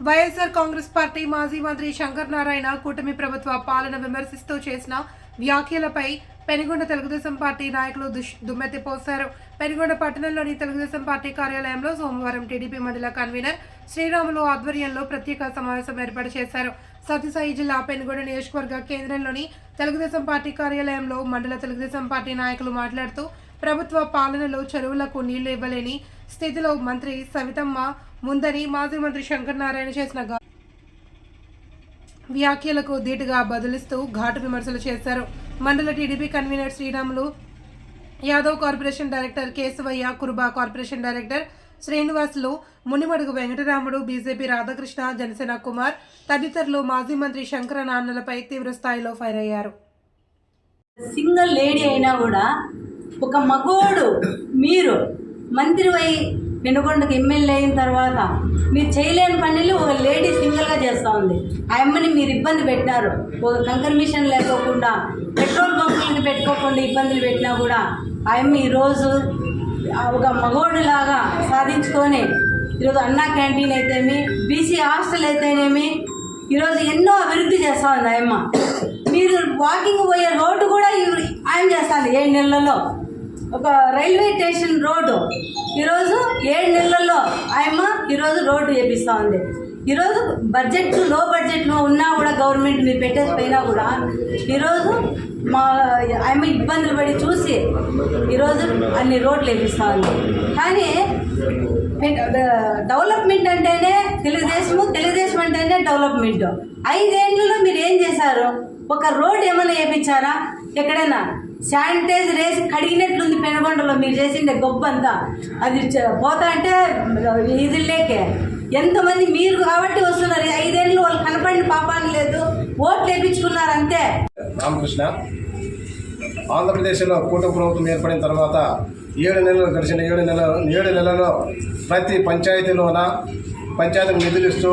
YSR Congress party మాజీ మంత్రి శంకర్ నారాయణ కూటమి ప్రభుత్వ పాలన విమర్శిస్తూ చేసిన వ్యాఖ్యలపై పెనుగొండ తెలుగుదేశం పార్టీ నాయకులు దుష్ దుమ్మెత్తిపోశారు పెనుగొండ పట్టణంలోని తెలుగుదేశం పార్టీ కార్యాలయంలో సోమవారం టీడీపీ మండల కన్వీనర్ శ్రీరాములు ఆధ్వర్యంలో ప్రత్యేక సమావేశం ఏర్పాటు చేశారు. సత్యసాయి జిల్లా పెనుగొండ నియోజకవర్గ కేంద్రంలోని తెలుగుదేశం పార్టీ కార్యాలయంలో మండల తెలుగుదేశం పార్టీ నాయకులు మాట్లాడుతూ ప్రభుత్వ పాలనలో చెరువులకు నీళ్ళు ఇవ్వలేని స్థితిలో మంత్రి సవితమ్మ ముందని మాజీ మంత్రి శంకర్ నారాయణ చేసిన వ్యాఖ్యలకు ధీటుగా బదులిస్తూ ఘాటు విమర్శలు చేశారు. మండల TDP convener Sriramulu Yadav corporation director Keshavayya Kuruba corporation director Srinivasulu Munimadugu Venkataramudu BJP Radhakrishna Janasena Kumar తదితరులు మాజీ మంత్రి శంకర నాన్నలపై తీవ్ర స్థాయిలో ఫైర్ అయ్యారు. సింగిల్ లేడీ అయినా కూడా ఒక మగోడు మీరు మంత్రి నిండుకొండకు ఎమ్మెల్యే అయిన తర్వాత మీరు చేయలేని పనులు ఒక లేడీ సింగిల్గా చేస్తూ ఉంది. ఆ అమ్మని మీరు ఇబ్బంది పెట్టినారు ఒక కంకర్ మిషన్ లేకోకుండా పెట్రోల్ బంకులకి పెట్టుకోకుండా ఇబ్బందులు పెట్టినా కూడా ఆ అమ్మ ఈరోజు ఒక మగోడులాగా సాధించుకొని ఈరోజు అన్నా క్యాంటీన్ అయితేమి బీసీ హాస్టల్ అయితేనేమి ఈరోజు ఎన్నో అభివృద్ధి చేస్తూ ఉంది ఆయమ్మ మీరు వాకింగ్ పోయే రోడ్డు కూడా ఆయన చేస్తాను ఏడు నెలల్లో ఒక రైల్వే స్టేషన్ రోడ్డు. ఈరోజు ఏడు నెలల్లో ఆయమ్మ ఈరోజు రోడ్డు చేపిస్తూ ఉంది. ఈరోజు బడ్జెట్లో బడ్జెట్లో ఉన్నా కూడా గవర్నమెంట్ మీరు పెట్టేసి పోయినా కూడా ఈరోజు మా ఆయమ్మ ఇబ్బందులు పడి చూసి ఈరోజు అన్ని రోడ్లు వేపిస్తూ ఉంది. కానీ డెవలప్మెంట్ అంటేనే తెలుగుదేశము తెలుగుదేశం అంటేనే డెవలప్మెంట్. ఐదేళ్ళలో మీరు ఏం చేశారు? ఒక రోడ్ ఏమైనా వేయించారా? ఎక్కడైనా? శానిటైజర్ వేసి కడిగినట్లుంది పెనుగొండలో మీరు చేసిండే గొప్ప అంతా అది పోతా అంటే ఇది లేకే. ఎంతమంది మీరు కాబట్టి వస్తున్నారు. ఐదేళ్ళు వాళ్ళు కనపడిన పాపాన్ని లేదు. ఓట్లు వేయించుకున్నారు అంతే. రామకృష్ణ ఆంధ్రప్రదేశ్లో కూటమి ప్రభుత్వం ఏర్పడిన తర్వాత ఏడు నెలలు గడిచిన ఏడు నెలలు ఏడు నెలలో ప్రతి పంచాయతీలోన పంచాయతీకి నిధులు ఇస్తూ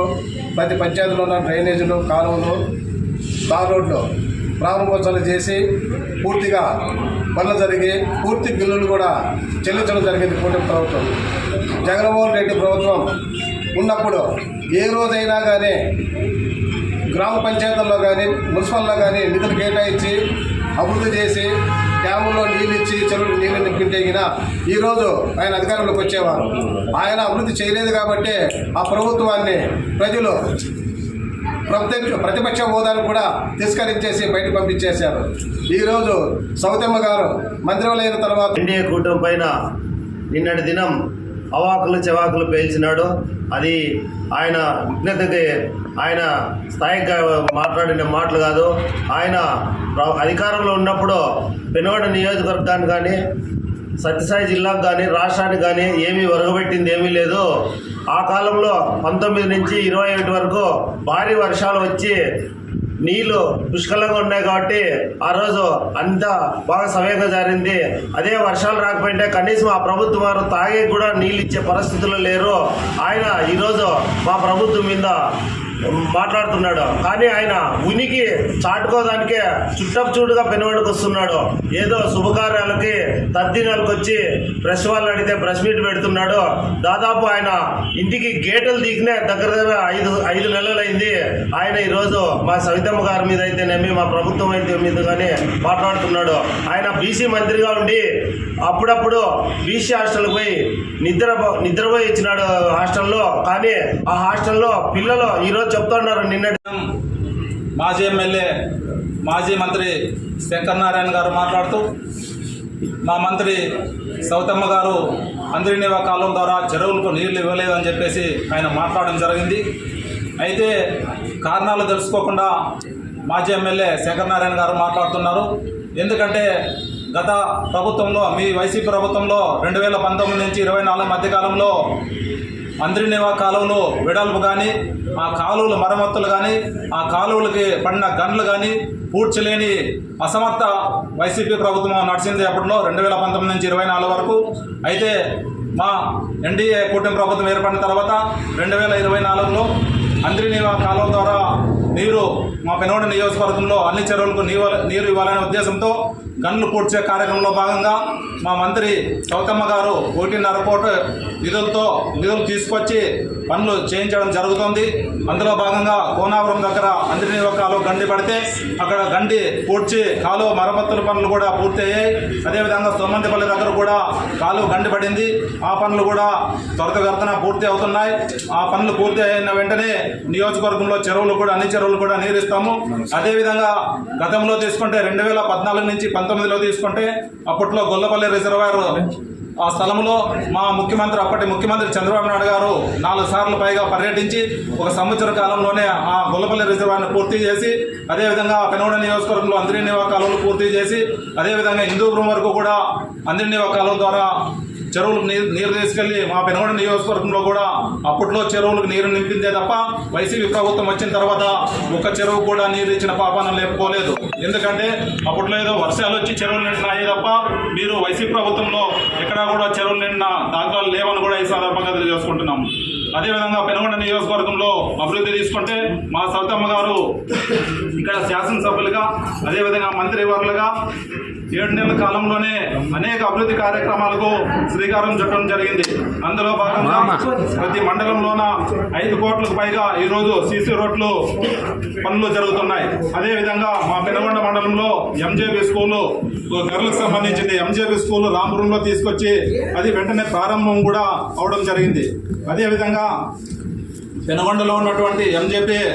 ప్రతి పంచాయతీలోన డ్రైనేజీలు కాలువలు తార్ రోడ్లో ప్రారంభోత్సవాలు చేసి పూర్తిగా పనులు జరిగి పూర్తి బిల్లులు కూడా చెల్లించడం జరిగింది కూటమి ప్రభుత్వం. జగన్మోహన్ రెడ్డి ప్రభుత్వం ఉన్నప్పుడు ఏ రోజైనా కానీ గ్రామ పంచాయతీల్లో కానీ మున్సిపల్లో కానీ నిధులు కేటాయించి అభివృద్ధి చేసి డ్యాముల్లో నీళ్ళు ఇచ్చి చెరువులు నీళ్ళు నింపింటే గిన ఈరోజు ఆయన అధికారంలోకి వచ్చేవారు. ఆయన అభివృద్ధి చేయలేదు కాబట్టి ఆ ప్రభుత్వాన్ని ప్రజలు ప్రత్యక్ష ప్రతిపక్ష హోదాను కూడా తిరస్కరించేసి బయట పంపించేశారు. ఈరోజు సౌతమ్మ గారు మంత్రివలైన తర్వాత ఎన్డీఏ కూటమి పైన నిన్నటి దినం అవాకులు చెవాకులు పేల్చినాడు. అది ఆయన విజ్ఞతకి ఆయన స్థాయిగా మాట్లాడిన మాటలు కాదు. ఆయన ప్ర- అధికారంలో ఉన్నప్పుడు పెనుగొండ నియోజకవర్గాన్ని కానీ సత్యసాయి జిల్లాకు కానీ రాష్ట్రానికి కానీ ఏమీ ఒరగబెట్టింది ఏమీ లేదు. ఆ కాలంలో పంతొమ్మిది నుంచి ఇరవై ఒకటి వరకు భారీ వర్షాలు వచ్చి నీళ్ళు పుష్కలంగా ఉన్నాయి కాబట్టి ఆ రోజు అంతా బాగా సమయంగా జారింది. అదే వర్షాలు రాకపోయింటే కనీసం ఆ ప్రభుత్వం వారు తాగే కూడా నీళ్ళు ఇచ్చే పరిస్థితుల్లో లేరు. ఆయన ఈరోజు మా ప్రభుత్వం మీద మాట్లాడుతున్నాడు. కానీ ఆయన ఉనికి చాటుకోవడానికే చుట్టపు చూడుగా పెనువాడికి వస్తున్నాడు ఏదో శుభకార్యాలకి తద్దినాలకు వచ్చి ప్రెస్ వాళ్ళు అడిగితే ప్రెస్ మీట్ పెడుతున్నాడు. దాదాపు ఆయన ఇంటికి గేటులు దిగినే దగ్గర దగ్గర ఐదు ఐదు నెలలైంది. ఆయన ఈరోజు మా సవితమ్మ గారి మీద అయితేనేమి మా ప్రభుత్వం అయితే మీద కానీ మాట్లాడుతున్నాడు. ఆయన బీసీ మంత్రిగా ఉండి అప్పుడప్పుడు బీసీ హాస్టల్కి పోయి నిద్ర నిద్రపోయి ఇచ్చినాడు హాస్టల్లో. కానీ ఆ హాస్టల్లో పిల్లలు ఈరోజు చెప్తున్నారు నిన్నటి మాజీ ఎమ్మెల్యే మాజీ మంత్రి శంకర్నారాయణ గారు మాట్లాడుతూ మా మంత్రి సౌతమ్మ గారు అంద్రినివా కాలం ద్వారా చెరువులకు నీళ్ళు ఇవ్వలేదని చెప్పేసి ఆయన మాట్లాడడం జరిగింది. అయితే కారణాలు తెలుసుకోకుండా మాజీ ఎమ్మెల్యే శంకర్నారాయణ గారు మాట్లాడుతున్నారు. ఎందుకంటే గత ప్రభుత్వంలో మీ వైసీపీ ప్రభుత్వంలో రెండు వేల పంతొమ్మిది నుంచి ఇరవై నాలుగు మధ్యకాలంలో అంద్రినివా కాలువలో వెడల్పు కానీ ఆ కాలువల మరమ్మతులు కానీ ఆ కాలువలకి పడిన గన్లు కానీ పూడ్చలేని అసమర్థ వైసీపీ ప్రభుత్వం నడిచింది అప్పట్లో రెండు వేల పంతొమ్మిది నుంచి ఇరవై నాలుగు వరకు. అయితే మా ఎన్డీఏ కూటమి ప్రభుత్వం ఏర్పడిన తర్వాత రెండు వేల ఇరవై నాలుగులో అంద్రినివా కాలువ ద్వారా నీరు మా పెనోడ నియోజకవర్గంలో అన్ని చెరువులకు నీరు నీరు ఇవ్వాలనే ఉద్దేశంతో గన్లు పూడ్చే కార్యక్రమంలో భాగంగా మా మంత్రి గౌతమ్మ గారు ఒకటిన్నర కోట్ల నిధులతో నిధులు తీసుకొచ్చి పనులు చేయించడం జరుగుతుంది. అందులో భాగంగా కోనాపురం దగ్గర అందిని కాలువ గండి పడితే అక్కడ గండి పూడ్చి కాలువ మరమ్మతుల పనులు కూడా పూర్తి అయ్యాయి అదేవిధంగా సోమంతిపల్లి దగ్గర కూడా కాలువ గండి పడింది. ఆ పనులు కూడా త్వరితగతిన పూర్తి అవుతున్నాయి. ఆ పనులు పూర్తి అయిన వెంటనే నియోజకవర్గంలో చెరువులు కూడా అన్ని చెరువులు కూడా నీరిస్తాము అదేవిధంగా గతంలో తీసుకుంటే రెండు వేల పద్నాలుగు నుంచి పంతొమ్మిదిలో తీసుకుంటే అప్పట్లో గొల్లపల్లి రిజర్వాయర్ ఆ స్థలంలో మా ముఖ్యమంత్రి అప్పటి ముఖ్యమంత్రి చంద్రబాబు నాయుడు గారు నాలుగు సార్లు పైగా పర్యటించి ఒక సంవత్సర కాలంలోనే ఆ గొల్లపల్లి రిజర్వాయర్ను పూర్తి చేసి అదేవిధంగా పెనుగొండ నియోజకవర్గంలో అందరి నివాకాలను పూర్తి చేసి అదేవిధంగా హిందూపురం వరకు కూడా అందరి నివాకాలం ద్వారా చెరువులకు నీరు నీరు తీసుకెళ్ళి మా పెనగొండ నియోజకవర్గంలో కూడా అప్పట్లో చెరువులకు నీరు నింపిందే తప్ప వైసీపీ ప్రభుత్వం వచ్చిన తర్వాత ఒక్క చెరువు కూడా నీరు ఇచ్చిన పాపాన లేకపోలేదు. ఎందుకంటే అప్పట్లో ఏదో వర్షాలు వచ్చి చెరువులు నిండినాయి తప్ప మీరు వైసీపీ ప్రభుత్వంలో ఎక్కడా కూడా చెరువులు నిండిన దాఖలాలు లేవని కూడా ఈ సందర్భంగా తెలియజేసుకుంటున్నాం అదేవిధంగా పెనుగొండ నియోజకవర్గంలో అభివృద్ధి తీసుకుంటే మా సౌతమ్మ గారు ఇక్కడ శాసనసభ్యులుగా అదేవిధంగా మంత్రివర్లుగా ఏడు నెలల కాలంలోనే అనేక అభివృద్ధి కార్యక్రమాలకు శ్రీకారం చుట్టడం జరిగింది. అందులో భాగంగా ప్రతి మండలంలోన ఐదు కోట్లకు పైగా ఈరోజు సీసీ రోడ్లు పనులు జరుగుతున్నాయి. అదేవిధంగా మా పెనుగొండ మండలంలో ఎంజేబీ స్కూలు గర్లకు సంబంధించింది ఎంజేబీ స్కూల్ రాంపురంలో తీసుకొచ్చి అది వెంటనే ప్రారంభం కూడా అవడం జరిగింది. అదేవిధంగా పెనుగొండలో ఉన్నటువంటి ఎంజేపీ